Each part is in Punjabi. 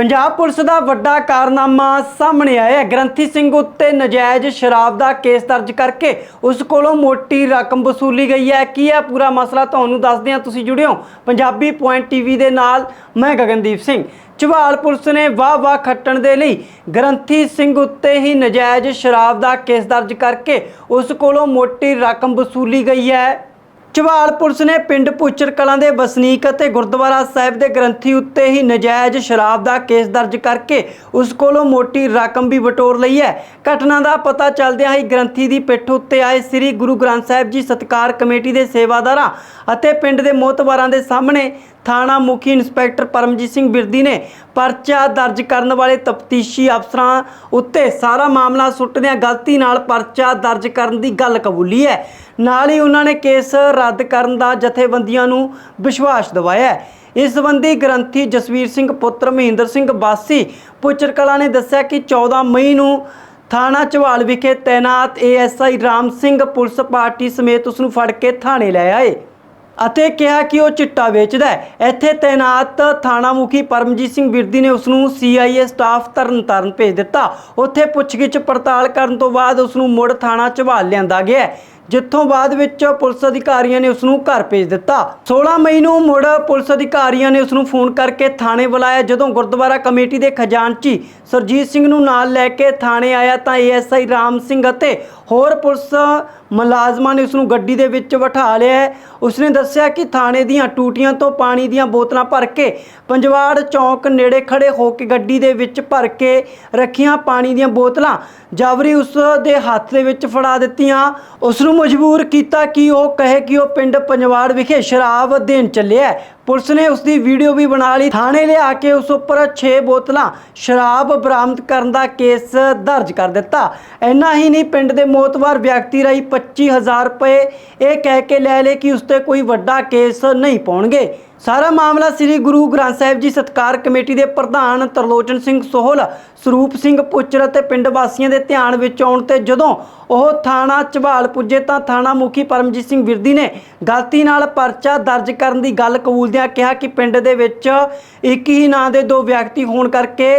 ਪੰਜਾਬ ਪੁਲਿਸ ਦਾ ਵੱਡਾ ਕਾਰਨਾਮਾ ਸਾਹਮਣੇ ਆਇਆ ਹੈ। ਗ੍ਰੰਥੀ ਸਿੰਘ ਉੱਤੇ ਨਜਾਇਜ਼ ਸ਼ਰਾਬ ਦਾ ਕੇਸ ਦਰਜ ਕਰਕੇ ਉਸ ਕੋਲੋਂ ਮੋਟੀ ਰਕਮ ਵਸੂਲੀ ਗਈ ਹੈ। ਕੀ ਹੈ ਪੂਰਾ ਮਸਲਾ ਤੁਹਾਨੂੰ ਦੱਸਦੇ ਹਾਂ। ਤੁਸੀਂ ਜੁੜਿਓ ਪੰਜਾਬੀ ਪੁਆਇੰਟ ਟੀਵੀ ਦੇ ਨਾਲ। ਮੈਂ ਗਗਨਦੀਪ ਸਿੰਘ। ਚਵਾਲ ਪੁਲਿਸ ਨੇ ਵਾਹ ਵਾਹ ਖੱਟਣ ਦੇ ਲਈ ਗ੍ਰੰਥੀ ਸਿੰਘ ਉੱਤੇ ਹੀ ਨਜਾਇਜ਼ ਸ਼ਰਾਬ ਦਾ ਕੇਸ ਦਰਜ ਕਰਕੇ ਉਸ ਕੋਲੋਂ ਮੋਟੀ ਰਕਮ ਵਸੂਲੀ ਗਈ ਹੈ। ਚਵਾਲ ਪੁਲਿਸ ਨੇ ਪਿੰਡ ਪੁੱਚਰ ਕਲਾਂ ਦੇ ਵਸਨੀਕ ਅਤੇ ਗੁਰਦੁਆਰਾ ਸਾਹਿਬ ਦੇ ਗ੍ਰੰਥੀ ਉੱਤੇ ਹੀ ਨਜਾਇਜ਼ ਸ਼ਰਾਬ ਦਾ ਕੇਸ ਦਰਜ ਕਰਕੇ ਉਸ ਕੋਲੋਂ ਮੋਟੀ ਰਕਮ ਵੀ ਵਟੋਰ ਲਈ ਹੈ। ਘਟਨਾ ਦਾ ਪਤਾ ਚੱਲਦਿਆਂ ਹੀ ਗ੍ਰੰਥੀ ਦੀ ਪਿੱਠ ਉੱਤੇ ਆਏ ਸ੍ਰੀ ਗੁਰੂ ਗ੍ਰੰਥ ਸਾਹਿਬ ਜੀ ਸਤਕਾਰ ਕਮੇਟੀ ਦੇ ਸੇਵਾਦਾਰਾਂ ਅਤੇ ਪਿੰਡ ਦੇ ਮੋਤਬਾਰਾਂ ਦੇ ਸਾਹਮਣੇ ਥਾਣਾ ਮੁਖੀ ਇੰਸਪੈਕਟਰ ਪਰਮਜੀਤ ਸਿੰਘ ਬਿਰਦੀ ਨੇ ਪਰਚਾ ਦਰਜ ਕਰਨ ਵਾਲੇ ਤਫਤੀਸ਼ੀ ਅਫਸਰਾਂ ਉੱਤੇ ਸਾਰਾ ਮਾਮਲਾ ਸੁੱਟਦਿਆਂ ਗਲਤੀ ਨਾਲ ਪਰਚਾ ਦਰਜ ਕਰਨ ਦੀ ਗੱਲ ਕਬੂਲੀ ਹੈ। ਨਾਲ ਹੀ ਉਹਨਾਂ ਨੇ ਕੇਸ ਰੱਦ ਕਰਨ ਦਾ ਜਥੇਬੰਦੀਆਂ ਨੂੰ ਵਿਸ਼ਵਾਸ ਦਿਵਾਇਆ ਹੈ। ਇਸ ਸੰਬੰਧੀ ਗ੍ਰੰਥੀ ਜਸਵੀਰ ਸਿੰਘ ਪੁੱਤਰ ਮਹਿੰਦਰ ਸਿੰਘ ਬਾਸੀ ਪੁੱਚਰ ਕਲਾਂ ਨੇ ਦੱਸਿਆ ਕਿ 14 ਮਈ ਨੂੰ ਥਾਣਾ ਚਵਾਲ ਵਿਖੇ ਤੈਨਾਤ ASI Ram Singh police party ਸਮੇਤ ਉਸ ਨੂੰ ਫੜ ਕੇ ਥਾਣੇ ਲੈ ਆਏ ਅਤੇ ਕਿਹਾ ਕਿ ਉਹ ਚਿੱਟਾ ਵੇਚਦਾ ਹੈ। ਇੱਥੇ ਤੈਨਾਤ ਥਾਣਾ ਮੁਖੀ ਪਰਮਜੀਤ ਸਿੰਘ ਬਿਰਦੀ ਨੇ ਉਸ ਨੂੰ ਸੀਆਈਏ ਸਟਾਫ ਤਰਨਤਾਰਨ ਭੇਜ ਦਿੱਤਾ। ਉੱਥੇ ਪੁੱਛਗਿੱਛ ਪੜਤਾਲ ਕਰਨ ਤੋਂ ਬਾਅਦ ਉਸ ਨੂੰ ਮੁੜ ਥਾਣਾ ਚਵਾਲ ਲਿਆਂਦਾ ਗਿਆ ਜਿੱਥੋਂ ਬਾਅਦ ਵਿੱਚ ਪੁਲਿਸ ਅਧਿਕਾਰੀਆਂ ਨੇ ਉਸ ਨੂੰ ਘਰ ਭੇਜ ਦਿੱਤਾ 16 ਮਈ ਨੂੰ ਮੁੜ ਪੁਲਿਸ ਅਧਿਕਾਰੀਆਂ ਨੇ ਉਸ ਨੂੰ ਫੋਨ ਕਰਕੇ ਥਾਣੇ ਬੁਲਾਇਆ, ਜਦੋਂ ਗੁਰਦੁਆਰਾ ਕਮੇਟੀ ਦੇ ਖਜ਼ਾਨਚੀ ਸਰਜੀਤ ਸਿੰਘ ਨੂੰ ਨਾਲ ਲੈ ਕੇ ਥਾਣੇ ਆਇਆ ਤਾਂ ਏਐਸਆਈ ਰਾਮ ਸਿੰਘ ਅਤੇ ਹੋਰ ਪੁਲਿਸ ਮੁਲਾਜ਼ਮਾਂ ਨੇ ਉਸ ਨੂੰ ਗੱਡੀ ਦੇ ਵਿੱਚ ਬਿਠਾ ਲਿਆ ਹੈ। ਉਸਨੇ ਦੱਸਿਆ ਕਿ ਥਾਣੇ ਦੀਆਂ ਟੂਟੀਆਂ ਤੋਂ ਪਾਣੀ ਦੀਆਂ ਬੋਤਲਾਂ ਭਰ ਕੇ ਪੰਜਵਾੜ ਚੌਂਕ ਨੇੜੇ ਖੜੇ ਹੋ ਕੇ ਗੱਡੀ ਦੇ ਵਿੱਚ ਭਰ ਕੇ ਰੱਖੀਆਂ ਪਾਣੀ ਦੀਆਂ ਬੋਤਲਾਂ ਜਾਵਰੀ ਉਸ ਦੇ ਹੱਥ ਦੇ ਵਿੱਚ ਫੜਾ ਦਿੱਤੀਆਂ ਉਸ ਨੂੰ ਮਜਬੂਰ ਕੀਤਾ ਕਿ ਉਹ ਕਹੇ ਕਿ ਉਹ ਪਿੰਡ ਪੰਜਵਾੜ ਵਿਖੇ ਸ਼ਰਾਬ ਦੇਣ ਚੱਲਿਆ ਪੁਲਿਸ ਨੇ ਉਸ ਦੀ ਵੀਡੀਓ ਵੀ ਬਣਾ ਲਈ। ਥਾਣੇ ਲਿਆ ਕੇ ਉਸ ਉੱਪਰ 6 ਬੋਤਲਾਂ ਸ਼ਰਾਬ ਬਰਾਮਦ ਕਰਨ ਦਾ ਕੇਸ ਦਰਜ ਕਰ ਦਿੱਤਾ। ਇੰਨਾ ਹੀ ਨਹੀਂ, ਪਿੰਡ ਦੇ ਮੋਤਵਾਰ ਵਿਅਕਤੀ ਰਾਈ 25000 ਰੁਪਏ ਇਹ ਕਹਿ ਕੇ ਲੈ ਲਏ ਕਿ ਉਸ ਤੇ ਕੋਈ ਵੱਡਾ ਕੇਸ ਨਹੀਂ ਪਾਉਣਗੇ। ਸਾਰਾ ਮਾਮਲਾ ਸ੍ਰੀ ਗੁਰੂ ਗ੍ਰੰਥ ਸਾਹਿਬ ਜੀ ਸਤਕਾਰ ਕਮੇਟੀ ਦੇ ਪ੍ਰਧਾਨ ਤਰਲੋਚਨ ਸਿੰਘ ਸੋਹਲ, ਸਰੂਪ ਸਿੰਘ ਪੁੱਚਰ ਅਤੇ ਪਿੰਡ ਵਾਸੀਆਂ ਦੇ ਧਿਆਨ ਵਿੱਚ ਆਉਣ ਤੇ ਜਦੋਂ ਉਹ ਥਾਣਾ ਝਬਾਲ ਪੁੱਜੇ ਤਾਂ ਥਾਣਾ ਮੁਖੀ ਪਰਮਜੀਤ ਸਿੰਘ ਵਿਰਦੀ ਨੇ ਗਲਤੀ ਨਾਲ ਪਰਚਾ ਦਰਜ ਕਰਨ ਦੀ ਗੱਲ ਕਬੂਲ ਕਬੂਲਦਿਆਂ ਕਿਹਾ ਕਿ ਪਿੰਡ ਦੇ ਵਿੱਚ ਇੱਕ ਹੀ ਨਾਂ ਦੇ ਦੋ ਵਿਅਕਤੀ ਹੋਣ ਕਰਕੇ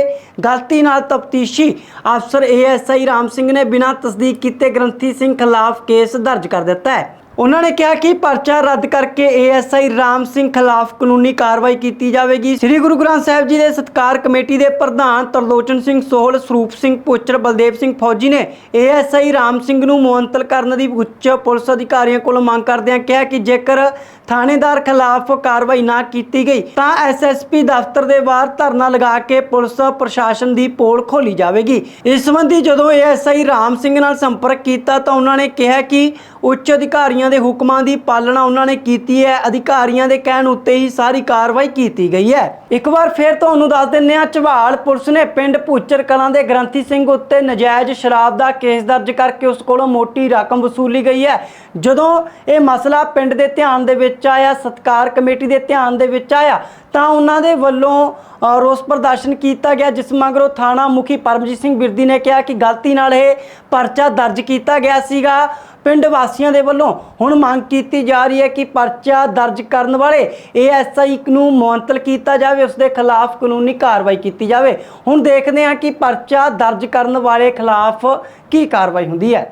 ਗਲਤੀ ਨਾਲ ਤਫਤੀਸ਼ੀ ਅਫਸਰ ਏਐਸਆਈ ਰਾਮ ਸਿੰਘ ਨੇ ਬਿਨਾਂ ਤਸਦੀਕ ਕੀਤੇ ਗ੍ਰੰਥੀ ਸਿੰਘ ਖਿਲਾਫ ਕੇਸ ਦਰਜ ਕਰ ਦਿੱਤਾ ਹੈ। ਉਹਨਾਂ ਨੇ ਕਿਹਾ ਕਿ ਪਰਚਾ ਰੱਦ ਕਰਕੇ ਏਐਸਆਈ ਰਾਮ ਸਿੰਘ ਖਿਲਾਫ ਕਾਨੂੰਨੀ ਕਾਰਵਾਈ ਕੀਤੀ ਜਾਵੇਗੀ। ਸ੍ਰੀ ਗੁਰੂ ਗ੍ਰੰਥ ਸਾਹਿਬ ਜੀ ਦੇ ਸਤਕਾਰ ਕਮੇਟੀ ਦੇ ਪ੍ਰਧਾਨ ਤਰਲੋਚਨ ਸਿੰਘ ਸੋਹਲ, ਸਰੂਪ ਸਿੰਘ ਪੁੱਚਰ, ਬਲਦੇਵ ਸਿੰਘ ਫੌਜੀ ਨੇ ਏਐਸਆਈ ਰਾਮ ਸਿੰਘ ਨੂੰ ਮੁਅੰਤਲ ਕਰਨ ਦੀ ਉੱਚ ਪੁਲਿਸ ਅਧਿਕਾਰੀਆਂ ਕੋਲੋਂ ਮੰਗ ਕਰਦਿਆਂ ਕਿਹਾ ਕਿ ਜੇਕਰ ਥਾਣੇਦਾਰ ਖਿਲਾਫ ਕਾਰਵਾਈ ਨਾ ਕੀਤੀ ਗਈ, ਤਾਂ ਐਸਐਸਪੀ ਦਫ਼ਤਰ ਦੇ ਬਾਹਰ ਧਰਨਾ ਲਗਾ ਕੇ ਪੁਲਿਸ ਪ੍ਰਸ਼ਾਸਨ ਦੀ ਪੋਲ ਖੋਲੀ ਜਾਵੇਗੀ। ਇਸ ਸੰਬੰਧੀ ਜਦੋਂ ਏਐਸਆਈ ਰਾਮ ਸਿੰਘ ਨਾਲ ਸੰਪਰਕ ਕੀਤਾ ਤਾਂ ਉਹਨਾਂ ਨੇ ਕਿਹਾ ਕਿ ਉੱਚ ਅਧਿਕਾਰੀਆਂ ਦੇ ਹੁਕਮਾਂ ਦੀ ਪਾਲਣਾ ਉਹਨਾਂ ਨੇ ਕੀਤੀ ਹੈ, ਅਧਿਕਾਰੀਆਂ ਦੇ ਕਹਿਣ ਉੱਤੇ ਹੀ ਸਾਰੀ ਕਾਰਵਾਈ ਕੀਤੀ ਗਈ ਹੈ। ਇੱਕ ਵਾਰ ਫਿਰ ਤੁਹਾਨੂੰ ਦੱਸ ਦਿੰਨੇ ਆ ਝਵਾਲ ਪੁਲਿਸ ਨੇ ਪਿੰਡ ਭੂਚਰ ਕਲਾਂ ਦੇ ਗ੍ਰੰਥੀ ਸਿੰਘ ਉੱਤੇ ਨਜਾਇਜ਼ ਸ਼ਰਾਬ ਦਾ ਕੇਸ ਦਰਜ ਕਰਕੇ ਉਸ ਕੋਲੋਂ ਮੋਟੀ ਰਕਮ ਵਸੂਲੀ ਗਈ ਹੈ। ਜਦੋਂ ਇਹ ਮਸਲਾ ਪਿੰਡ ਦੇ ਧਿਆਨ ਦੇ ਵਿੱਚ ਆਇਆ, ਸਤਕਾਰ ਕਮੇਟੀ ਦੇ ਧਿਆਨ ਦੇ ਵਿੱਚ ਆਇਆ, ਤਾਂ ਉਹਨਾਂ ਦੇ ਵੱਲੋਂ ਰੋਸ ਪ੍ਰਦਰਸ਼ਨ ਕੀਤਾ ਗਿਆ, ਜਿਸ ਮਗਰੋਂ ਥਾਣਾ ਮੁਖੀ ਪਰਮਜੀਤ ਸਿੰਘ ਬਿਰਦੀ ਨੇ ਕਿਹਾ ਕਿ ਗਲਤੀ ਨਾਲ ਇਹ ਪਰਚਾ ਦਰਜ ਕੀਤਾ ਗਿਆ ਸੀਗਾ। ਪਿੰਡ ਵਾਸੀਆਂ ਦੇ ਵੱਲੋਂ ਹੁਣ ਮੰਗ ਕੀਤੀ ਜਾ ਰਹੀ ਹੈ ਕਿ ਪਰਚਾ ਦਰਜ ਕਰਨ ਵਾਲੇ ਏਐਸਆਈ ਨੂੰ ਮੁਅੰਤਲ ਕੀਤਾ ਜਾਵੇ ਉਸ ਦੇ ਖਿਲਾਫ ਕਾਨੂੰਨੀ ਕਾਰਵਾਈ ਕੀਤੀ ਜਾਵੇ। ਹੁਣ ਦੇਖਦੇ ਹਾਂ ਕਿ ਪਰਚਾ ਦਰਜ ਕਰਨ ਵਾਲੇ ਖਿਲਾਫ ਕੀ ਕਾਰਵਾਈ ਹੁੰਦੀ ਹੈ।